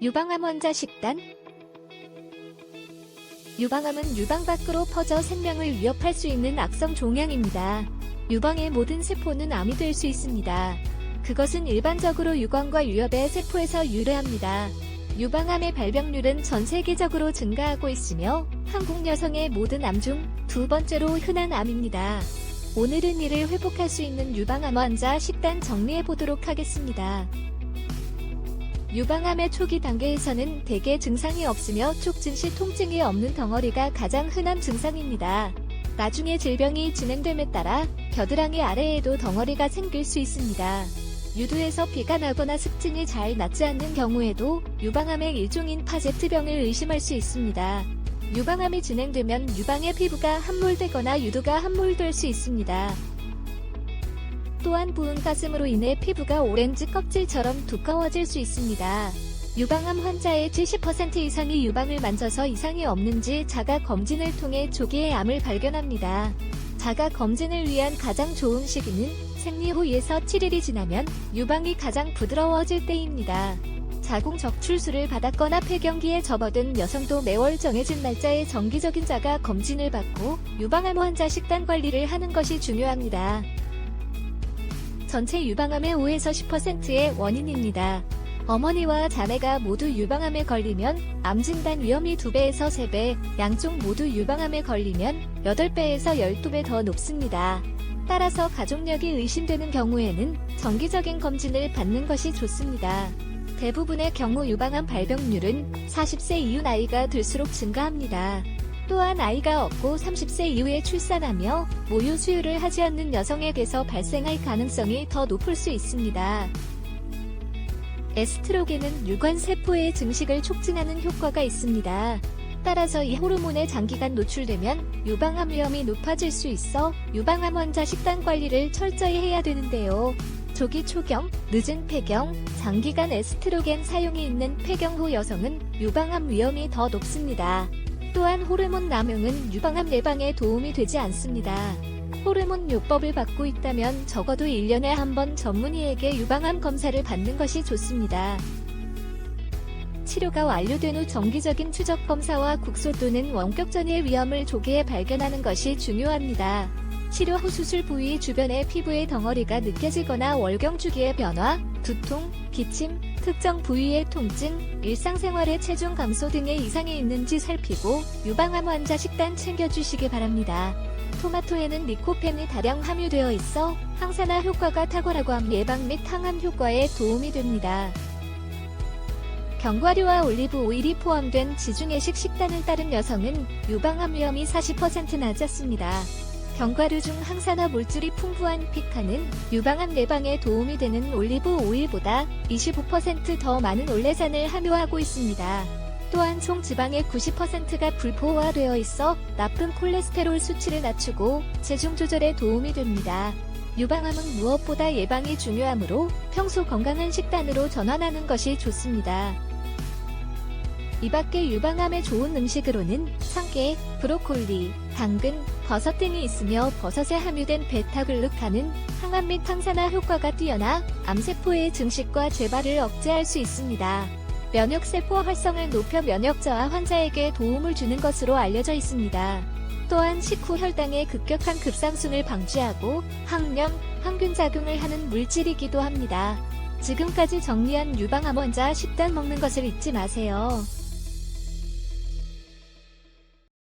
유방암 환자 식단 유방암은 유방 밖으로 퍼져 생명을 위협할 수 있는 악성 종양입니다. 유방의 모든 세포는 암이 될 수 있습니다. 그것은 일반적으로 유광과 유엽의 세포에서 유래합니다. 유방암의 발병률은 전 세계적으로 증가하고 있으며 한국 여성의 모든 암 중 두 번째로 흔한 암입니다. 오늘은 이를 회복할 수 있는 유방암 환자 식단 정리해 보도록 하겠습니다. 유방암의 초기 단계에서는 대개 증상이 없으며 촉진 시 통증이 없는 덩어리가 가장 흔한 증상입니다. 나중에 질병이 진행됨에 따라 겨드랑이 아래에도 덩어리가 생길 수 있습니다. 유두에서 피가 나거나 습진이 잘 낫지 않는 경우에도 유방암의 일종인 파제트병을 의심할 수 있습니다. 유방암이 진행되면 유방의 피부가 함몰되거나 유두가 함몰될 수 있습니다. 또한 부은 가슴으로 인해 피부가 오렌지 껍질처럼 두꺼워질 수 있습니다. 유방암 환자의 70% 이상이 유방을 만져서 이상이 없는지 자가 검진을 통해 조기에 암을 발견합니다. 자가 검진을 위한 가장 좋은 시기는 생리 후 2에서 7일이 지나면 유방이 가장 부드러워질 때입니다. 자궁 적출수를 받았거나 폐경기에 접어든 여성도 매월 정해진 날짜에 정기적인 자가 검진을 받고 유방암 환자 식단 관리를 하는 것이 중요합니다. 전체 유방암의 5에서 10%의 원인입니다. 어머니와 자매가 모두 유방암에 걸리면 암 진단 위험이 2배에서 3배, 양쪽 모두 유방암에 걸리면 8배에서 12배 더 높습니다. 따라서 가족력이 의심되는 경우에는 정기적인 검진을 받는 것이 좋습니다. 대부분의 경우 유방암 발병률은 40세 이후 나이가 들수록 증가합니다. 또한 아이가 없고 30세 이후에 출산하며 모유 수유를 하지 않는 여성에게서 발생할 가능성이 더 높을 수 있습니다. 에스트로겐은 유관 세포의 증식을 촉진하는 효과가 있습니다. 따라서 이 호르몬에 장기간 노출되면 유방암 위험이 높아질 수 있어 유방암 환자 식단 관리를 철저히 해야 되는데요. 조기 초경, 늦은 폐경, 장기간 에스트로겐 사용이 있는 폐경 후 여성은 유방암 위험이 더 높습니다. 또한 호르몬 남용은 유방암 예방에 도움이 되지 않습니다. 호르몬 요법을 받고 있다면 적어도 1년에 한 번 전문의에게 유방암 검사를 받는 것이 좋습니다. 치료가 완료된 후 정기적인 추적 검사와 국소 또는 원격 전이의 위험을 조기에 발견하는 것이 중요합니다. 치료 후 수술 부위 주변의 피부의 덩어리가 느껴지거나 월경 주기의 변화, 두통, 기침, 특정 부위의 통증, 일상생활의 체중 감소 등의 이상이 있는지 살피고 유방암 환자 식단 챙겨주시기 바랍니다. 토마토에는 리코펜이 다량 함유되어 있어 항산화 효과가 탁월하고 암 예방 및 항암 효과에 도움이 됩니다. 견과류와 올리브 오일이 포함된 지중해식 식단을 따른 여성은 유방암 위험이 40% 낮았습니다. 견과류 중 항산화 물질이 풍부한 피카는 유방암 예방에 도움이 되는 올리브 오일보다 25%더 많은 올레산을 함유하고 있습니다. 또한 총 지방의 90%가 불포화되어 있어 나쁜 콜레스테롤 수치를 낮추고 체중 조절에 도움이 됩니다. 유방암은 무엇보다 예방이 중요하므로 평소 건강한 식단으로 전환하는 것이 좋습니다. 이 밖에 유방암에 좋은 음식으로는 참깨, 브로콜리, 당근, 버섯 등이 있으며 버섯에 함유된 베타글루칸은 항암 및 항산화 효과가 뛰어나 암세포의 증식과 재발을 억제할 수 있습니다. 면역세포 활성을 높여 면역 저하 환자에게 도움을 주는 것으로 알려져 있습니다. 또한 식후 혈당의 급격한 급상승을 방지하고 항염, 항균 작용을 하는 물질이기도 합니다. 지금까지 정리한 유방암 환자 식단 먹는 것을 잊지 마세요.